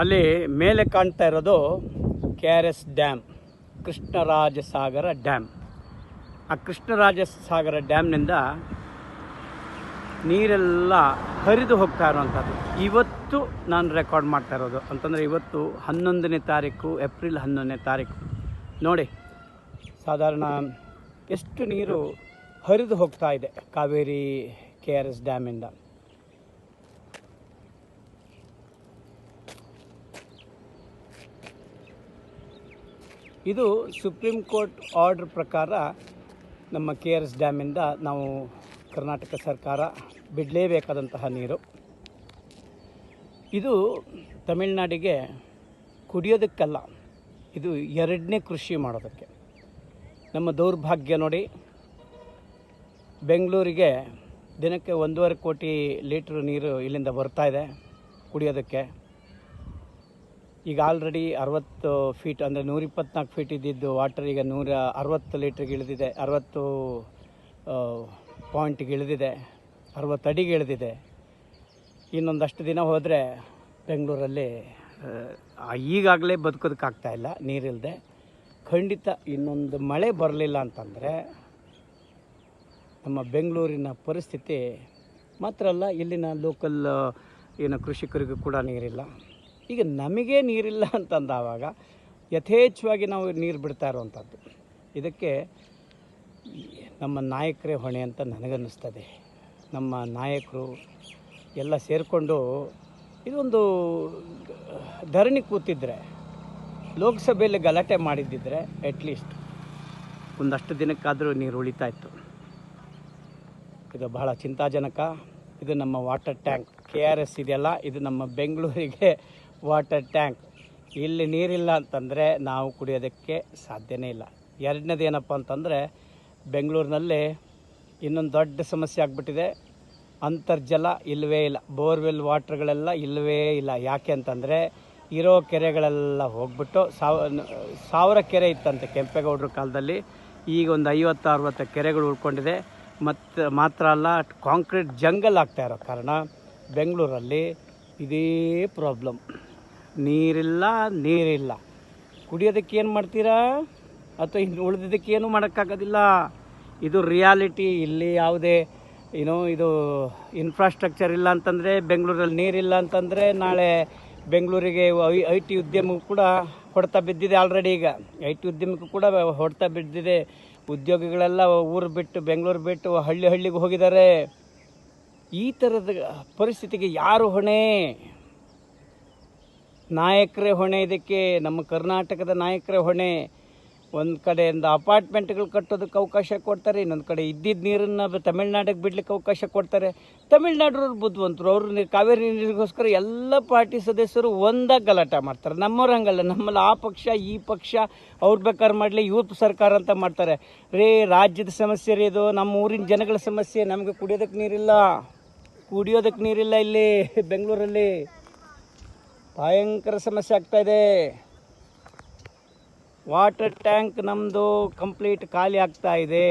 ಅಲ್ಲಿ ಮೇಲೆ ಕಾಣ್ತಾ ಇರೋದು K R S dam Krishnaraja Sagara dam. ಆ ಕೃಷ್ಣರಾಜ ಸಾಗರ ಡ್ಯಾಮ್ನಿಂದ ನೀರೆಲ್ಲ ಹರಿದು ಹೋಗ್ತಾ ಇರುವಂಥದ್ದು. ಇವತ್ತು ನಾನು ರೆಕಾರ್ಡ್ ಮಾಡ್ತಾ ಇರೋದು ಅಂತಂದರೆ ಇವತ್ತು ಹನ್ನೊಂದನೇ ತಾರೀಕು, ಏಪ್ರಿಲ್ ಹನ್ನೊಂದನೇ ತಾರೀಕು. ನೋಡಿ, ಸಾಧಾರಣ ಎಷ್ಟು ನೀರು ಹರಿದು ಹೋಗ್ತಾ ಇದೆ ಕಾವೇರಿ ಕೆ ಆರ್ ಎಸ್ ಡ್ಯಾಮಿಂದ. ಇದು ಸುಪ್ರೀಂ ಕೋರ್ಟ್ ಆರ್ಡ್ರ್ ಪ್ರಕಾರ ನಮ್ಮ ಕೆ ಆರ್ ಎಸ್ ಡ್ಯಾಮಿಂದ ನಾವು ಕರ್ನಾಟಕ ಸರ್ಕಾರ ಬಿಡಲೇಬೇಕಾದಂತಹ ನೀರು. ಇದು ತಮಿಳುನಾಡಿಗೆ ಕುಡಿಯೋದಕ್ಕಲ್ಲ, ಇದು ಎರಡನೇ ಕೃಷಿ ಮಾಡೋದಕ್ಕೆ. ನಮ್ಮ ದೌರ್ಭಾಗ್ಯ ನೋಡಿ, ಬೆಂಗಳೂರಿಗೆ ದಿನಕ್ಕೆ ಒಂದೂವರೆ ಕೋಟಿ ಲೀಟ್ರ್ ನೀರು ಇಲ್ಲಿಂದ ಬರ್ತಾ ಇದೆ ಕುಡಿಯೋದಕ್ಕೆ. ಈಗ ಆಲ್ರೆಡಿ ಅರವತ್ತು ಫೀಟ್ ಅಂದರೆ ನೂರ ಇಪ್ಪತ್ನಾಲ್ಕು ಫೀಟ್ ಇದ್ದಿದ್ದು ವಾಟರ್ ಈಗ ನೂರ ಅರವತ್ತು ಲೀಟ್ರಿಗೆ ಇಳಿದಿದೆ, ಅರವತ್ತು ಪಾಯಿಂಟ್ಗೆ ಇಳಿದಿದೆ, ಅರವತ್ತು ಅಡಿಗೆ ಇಳಿದಿದೆ. ಇನ್ನೊಂದಷ್ಟು ದಿನ ಹೋದರೆ ಬೆಂಗಳೂರಲ್ಲಿ ಈಗಾಗಲೇ ಬದುಕೋದಕ್ಕಾಗ್ತಾ ಇಲ್ಲ ನೀರಿಲ್ಲದೆ ಖಂಡಿತ ಇನ್ನೊಂದು ಮಳೆ ಬರಲಿಲ್ಲ ಅಂತಂದರೆ ನಮ್ಮ ಬೆಂಗಳೂರಿನ ಪರಿಸ್ಥಿತಿ ಮಾತ್ರ ಅಲ್ಲ, ಇಲ್ಲಿನ ಲೋಕಲ್ ಏನು ಕೃಷಿಕರಿಗೂ ಕೂಡ ನೀರಿಲ್ಲ. ಈಗ ನಮಗೆ ನೀರಿಲ್ಲ ಅಂತಂದಾವಾಗ ಯಥೇಚ್ಛವಾಗಿ ನಾವು ನೀರು ಬಿಡ್ತಾ ಇರುವಂಥದ್ದು. ಇದಕ್ಕೆ ನಮ್ಮ ನಾಯಕರೇ ಹೊಣೆ ಅಂತ ನನಗನ್ನಿಸ್ತದೆ. ನಮ್ಮ ನಾಯಕರು ಎಲ್ಲ ಸೇರಿಕೊಂಡು ಇದೊಂದು ಧರಣಿ ಕೂತಿದ್ರೆ, ಲೋಕಸಭೆಯಲ್ಲಿ ಗಲಾಟೆ ಮಾಡಿದ್ದಿದ್ರೆ ಅಟ್ಲೀಸ್ಟ್ ಒಂದಷ್ಟು ದಿನಕ್ಕಾದರೂ ನೀರು ಉಳಿತಾ ಇತ್ತು. ಇದು ಬಹಳ ಚಿಂತಾಜನಕ. ಇದು ನಮ್ಮ water tank K R S ಇದೆಯಲ್ಲ, ಇದು ನಮ್ಮ ಬೆಂಗಳೂರಿಗೆ ವಾಟರ್ ಟ್ಯಾಂಕ್. ಇಲ್ಲಿ ನೀರಿಲ್ಲ ಅಂತಂದರೆ ನಾವು ಕುಡಿಯೋದಕ್ಕೆ ಸಾಧ್ಯನೇ ಇಲ್ಲ. ಎರಡನೇದು ಏನಪ್ಪ ಅಂತಂದರೆ ಬೆಂಗಳೂರಿನಲ್ಲಿ ಇನ್ನೊಂದು ದೊಡ್ಡ ಸಮಸ್ಯೆ ಆಗಿಬಿಟ್ಟಿದೆ. ಅಂತರ್ಜಲ ಇಲ್ಲವೇ ಇಲ್ಲ. ಬೋರ್ವೆಲ್ ವಾಟ್ರ್ಗಳೆಲ್ಲ ಇಲ್ಲವೇ ಇಲ್ಲ. ಯಾಕೆ ಅಂತಂದರೆ ಇರೋ ಕೆರೆಗಳೆಲ್ಲ ಹೋಗ್ಬಿಟ್ಟು ಸಾವ ಸಾವಿರ ಕೆರೆ ಇತ್ತಂತೆ ಕೆಂಪೇಗೌಡರ ಕಾಲದಲ್ಲಿ. ಈಗ ಒಂದು ಐವತ್ತು, ಅರವತ್ತು ಕೆರೆಗಳು ಉಳ್ಕೊಂಡಿದೆ. ಮತ್ತು ಮಾತ್ರ ಅಲ್ಲ ಕಾಂಕ್ರೀಟ್ ಜಂಗಲ್ ಆಗ್ತಾ ಇರೋ ಕಾರಣ ಬೆಂಗಳೂರಲ್ಲಿ ಇದೇ ಪ್ರಾಬ್ಲಮ್ ನೀರಿಲ್ಲ ನೀರಿಲ್ಲ. ಕುಡಿಯೋದಕ್ಕೆ ಏನು ಮಾಡ್ತೀರಾ? ಅಥವಾ ಇನ್ನು ಉಳಿದಿದ್ದಕ್ಕೆ ಏನು ಮಾಡೋಕ್ಕಾಗೋದಿಲ್ಲ. ಇದು ರಿಯಾಲಿಟಿ ಇಲ್ಲಿ ಯಾವುದೇ ಏನೋ ಇದು ಇನ್ಫ್ರಾಸ್ಟ್ರಕ್ಚರ್ ಇಲ್ಲ ಅಂತಂದರೆ, ಬೆಂಗಳೂರಲ್ಲಿ ನೀರಿಲ್ಲ ಅಂತಂದರೆ, ನಾಳೆ ಬೆಂಗಳೂರಿಗೆ ಐ ಐ ಟಿ ಉದ್ಯಮಕ್ಕೂ ಕೂಡ ಹೊಡೆತ ಬಿದ್ದಿದೆ ಆಲ್ರೆಡಿ ಈಗ. ಐ ಟಿ ಉದ್ಯಮಕ್ಕೂ ಕೂಡ ಹೊಡೆತ ಬಿದ್ದಿದೆ. ಉದ್ಯೋಗಿಗಳೆಲ್ಲ ಊರು ಬಿಟ್ಟು, ಬೆಂಗಳೂರು ಬಿಟ್ಟು ಹಳ್ಳಿ ಹಳ್ಳಿಗೆ ಹೋಗಿದ್ದಾರೆ. ಈ ಥರದ ಪರಿಸ್ಥಿತಿಗೆ ಯಾರು ಹೊಣೆ? ನಾಯಕರೇ ಹೊಣೆ ಇದಕ್ಕೆ, ನಮ್ಮ ಕರ್ನಾಟಕದ ನಾಯಕರೇ ಹೊಣೆ. ಒಂದು ಕಡೆಯಿಂದ ಅಪಾರ್ಟ್ಮೆಂಟ್ಗಳು ಕಟ್ಟೋದಕ್ಕೆ ಅವಕಾಶ ಕೊಡ್ತಾರೆ, ಇನ್ನೊಂದು ಕಡೆ ಇದ್ದಿದ್ದ ನೀರನ್ನು ತಮಿಳ್ನಾಡಿಗೆ ಬಿಡ್ಲಿಕ್ಕೆ ಅವಕಾಶ ಕೊಡ್ತಾರೆ. ತಮಿಳ್ನಾಡ್ರವ್ರು ಬುದ್ಧವಂತರು, ಅವರು ಕಾವೇರಿ ನೀರಿಗೋಸ್ಕರ ಎಲ್ಲ ಪಾರ್ಟಿ ಸದಸ್ಯರು ಒಂದಾಗಿ ಗಲಾಟೆ ಮಾಡ್ತಾರೆ. ನಮ್ಮವ್ರು ಹಂಗಲ್ಲ, ನಮ್ಮಲ್ಲಿ ಆ ಪಕ್ಷ, ಈ ಪಕ್ಷ, ಅವ್ರು ಬೇಕಾದ್ರೆ ಮಾಡಲಿ ಇವ್ರ ಸರ್ಕಾರ ಅಂತ ಮಾಡ್ತಾರೆ. ರೇ, ರಾಜ್ಯದ ಸಮಸ್ಯೆ ರೀ ಇದು, ನಮ್ಮ ಊರಿನ ಜನಗಳ ಸಮಸ್ಯೆ, ನಮಗೆ ಕುಡಿಯೋದಕ್ಕೆ ನೀರಿಲ್ಲ. ಕುಡಿಯೋದಕ್ಕೆ ನೀರಿಲ್ಲ ಇಲ್ಲಿ, ಬೆಂಗಳೂರಲ್ಲಿ. ಭಯಂಕರ ಸಮಸ್ಯೆ ಆಗ್ತಾ ಇದೆ. ವಾಟರ್ ಟ್ಯಾಂಕ್ ನಮ್ಮದು ಕಂಪ್ಲೀಟ್ ಖಾಲಿ ಆಗ್ತಾ ಇದೆ.